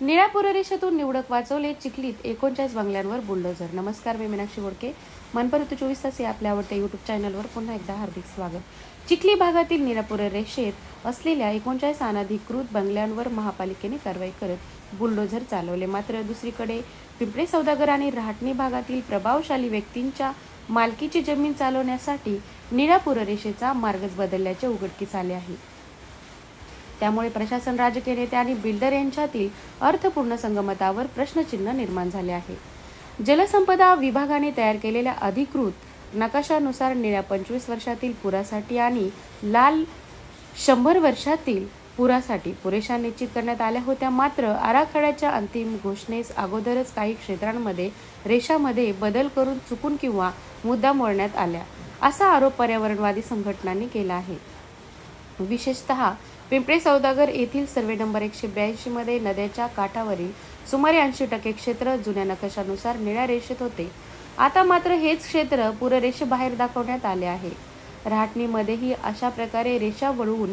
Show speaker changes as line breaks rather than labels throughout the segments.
निळ्या पुररेषेतून निवडक वाचवले चिखलीत एकोणचाळीस बंगल्यांवर बुलडोझर. नमस्कार मी मीनाक्षी गोडके मनपर ऋतू चोवीस तास या आपल्या आवडत्या यूट्यूब चॅनलवर पुन्हा एकदा हार्दिक स्वागत. चिखली भागातील निळापूर रेषेत असलेल्या एकोणचाळीस अनाधिकृत बंगल्यांवर महापालिकेने कारवाई करत बुलडोझर चालवले. मात्र दुसरीकडे पिंपळे सौदागर आणि रहाटणी भागातील प्रभावशाली व्यक्तींच्या मालकीची जमीन चालवण्यासाठी निळापूर रेषेचा मार्गच बदलल्याचे उघडकीस आले आहे. त्यामुळे प्रशासन राजकीय नेते आणि बिल्डर यांच्यातील अर्थपूर्ण संगमतावर प्रश्नचिन्ह निर्माण झाले आहे. जलसंपदा विभागाने तयार केलेल्या अधिकृत नकाशानुसार निळ्या पंचवीस वर्षातील पुरासाठी आणि लाल शंभर वर्षातील पुरासाठी पुरेशा निश्चित करण्यात आल्या होत्या. मात्र आराखड्याच्या अंतिम घोषणेस अगोदरच काही क्षेत्रांमध्ये रेषामध्ये बदल करून चुकून किंवा मुद्दा मोडण्यात आल्या असा आरोप पर्यावरणवादी संघटनांनी केला आहे. विशेषतः पिंपळे सौदागर येथील सर्वे नंबर एकशे ब्याऐंशीमध्ये नद्याच्या काठावरील सुमारे ऐंशी टक्के क्षेत्र जुन्या नकाशानुसार निळ्या रेषेत होते. आता मात्र हेच क्षेत्र पूररेषेबाहेर दाखवण्यात आले आहे. रहाटणीमध्येही अशा प्रकारे रेषा वळवून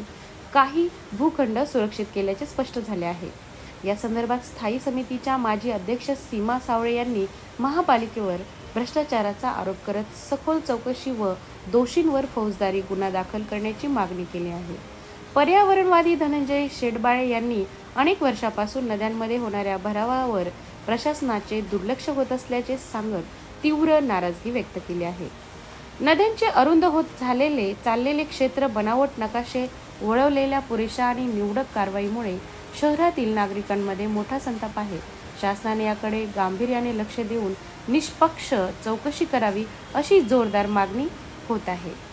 काही भूखंड सुरक्षित केल्याचे स्पष्ट झाले आहे. या संदर्भात स्थायी समितीच्या माजी अध्यक्ष सीमा सावळे यांनी महापालिकेवर भ्रष्टाचाराचा आरोप करत सखोल चौकशी व दोषींवर फौजदारी गुन्हा दाखल करण्याची मागणी केली आहे. पर्यावरणवादी धनंजय शेडबाळे यांनी अनेक वर्षापासून नद्यांमध्ये होणाऱ्या भरावावर प्रशासनाचे दुर्लक्ष होत असल्याचे सांगत तीव्र नाराजगी व्यक्त केली आहे. नद्यांचे अरुंद होत झालेले चाललेले क्षेत्र बनावट नकाशे वळवलेल्या पुरेशा आणि निवडक कारवाईमुळे शहरातील नागरिकांमध्ये मोठा संताप आहे. शासनाने याकडे गांभीर्याने लक्ष देऊन निष्पक्ष चौकशी करावी अशी जोरदार मागणी होत आहे.